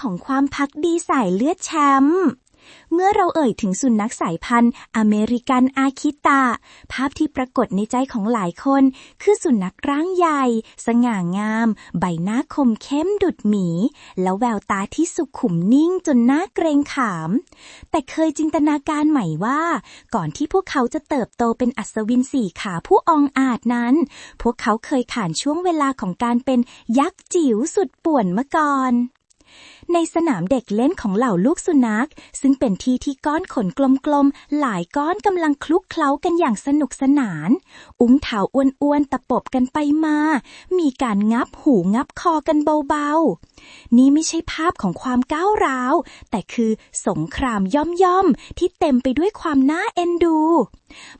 ของความพักดีสายเลือดแชมป์เมื่อเราเอ่ยถึงสุนัขสายพันธุ์ อเมริกันอาคิตะภาพที่ปรากฏในใจของหลายคน คือสุนัขร่างใหญ่ สง่างาม ใบหน้าคมเข้มดุดหมี แล้วแววตาที่สุขุมนิ่งจนน่าเกรงขาม แต่เคยจินตนาการใหม่ว่า ก่อนที่พวกเขาจะเติบโตเป็นอัศวินสี่ขาผู้อองอาจนั้น พวกเขาเคยผ่านช่วงเวลาของการเป็นยักษ์จิ๋วสุดป่วนมาก่อนในสนามเด็กเล่นของเหล่าลูกสุนัข ซึ่งเป็นที่ที่ก้อนขนกลมๆ หลายก้อนกำลังคลุกเคล้ากันอย่างสนุกสนาน อุ้งเถาอ้วนๆตะปบกันไปมา มีการงับหูงับคอกันเบาๆ นี่ไม่ใช่ภาพของความก้าวร้าว แต่คือสงครามย่อมๆ ที่เต็มไปด้วยความน่าเอ็นดู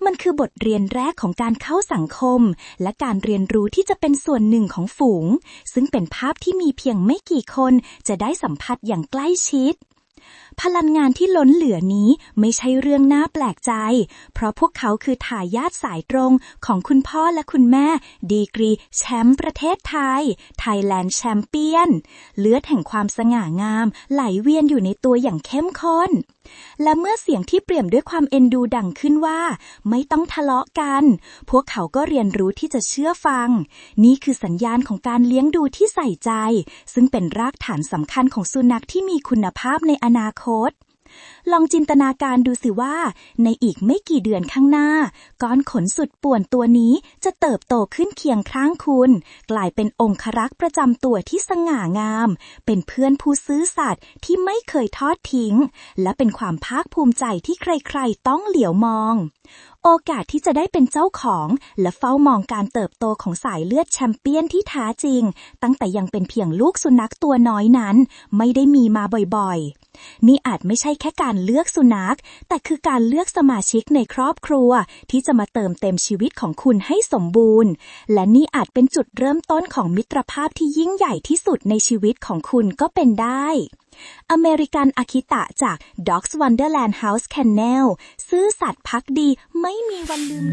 มันคือบทเรียนแรกของการเข้าสังคม และการเรียนรู้ที่จะเป็นส่วนหนึ่งของฝูง ซึ่งเป็นภาพที่มีเพียงไม่กี่คนจะได้สัมผัสอย่างใกล้ชิด พลังงานที่ล้นเหลือนี้ไม่ใช่เรื่องน่าแปลกใจ เพราะพวกเขาคือทายาทสายตรงของคุณพ่อและคุณแม่ ดีกรีแชมป์ประเทศไทย ไทยแลนด์แชมเปี้ยน เลือดแห่งความสง่างาม ไหลเวียนอยู่ในตัวอย่างเข้มข้น และเมื่อเสียงที่เปี่ยมด้วยความเอ็นดูดังขึ้นว่า ไม่ต้องทะเลาะกัน พวกเขาก็เรียนรู้ที่จะเชื่อฟัง นี่คือสัญญาณของการเลี้ยงดูที่ใส่ใจ ซึ่งเป็นรากฐานสำคัญของสุนัขที่มีคุณภาพในอนาคต ลองจินตนาการดูสิว่า ในอีกไม่กี่เดือนข้างหน้า ก้อนขนสุดป่วนตัวนี้จะเติบโตขึ้นเคียงข้างคุณ กลายเป็นองครักษ์ประจำตัวที่สง่างาม เป็นเพื่อนผู้ซื้อสัตย์ที่ไม่เคยทอดทิ้ง และเป็นความภาคภูมิใจที่ใครๆ ต้องเหลียวมองโอกาสที่จะได้เป็นเจ้าของและเฝ้ามองการเติบโตของสายเลือดแชมเปี้ยนที่แท้จริง ตั้งแต่ยังเป็นเพียงลูกสุนัขตัวน้อยนั้น ไม่ได้มีมาบ่อยๆ นี่อาจไม่ใช่แค่การเลือกสุนัข แต่คือการเลือกสมาชิกในครอบครัว ที่จะมาเติมเต็มชีวิตของคุณให้สมบูรณ์ และนี่อาจเป็นจุดเริ่มต้นของมิตรภาพที่ยิ่งใหญ่ที่สุดในชีวิตของคุณก็เป็นได้ อเมริกันอาคิตะจาก Dogs Wonderland House Kennel ซื้อสัตว์พักดีไม่มีวันลืม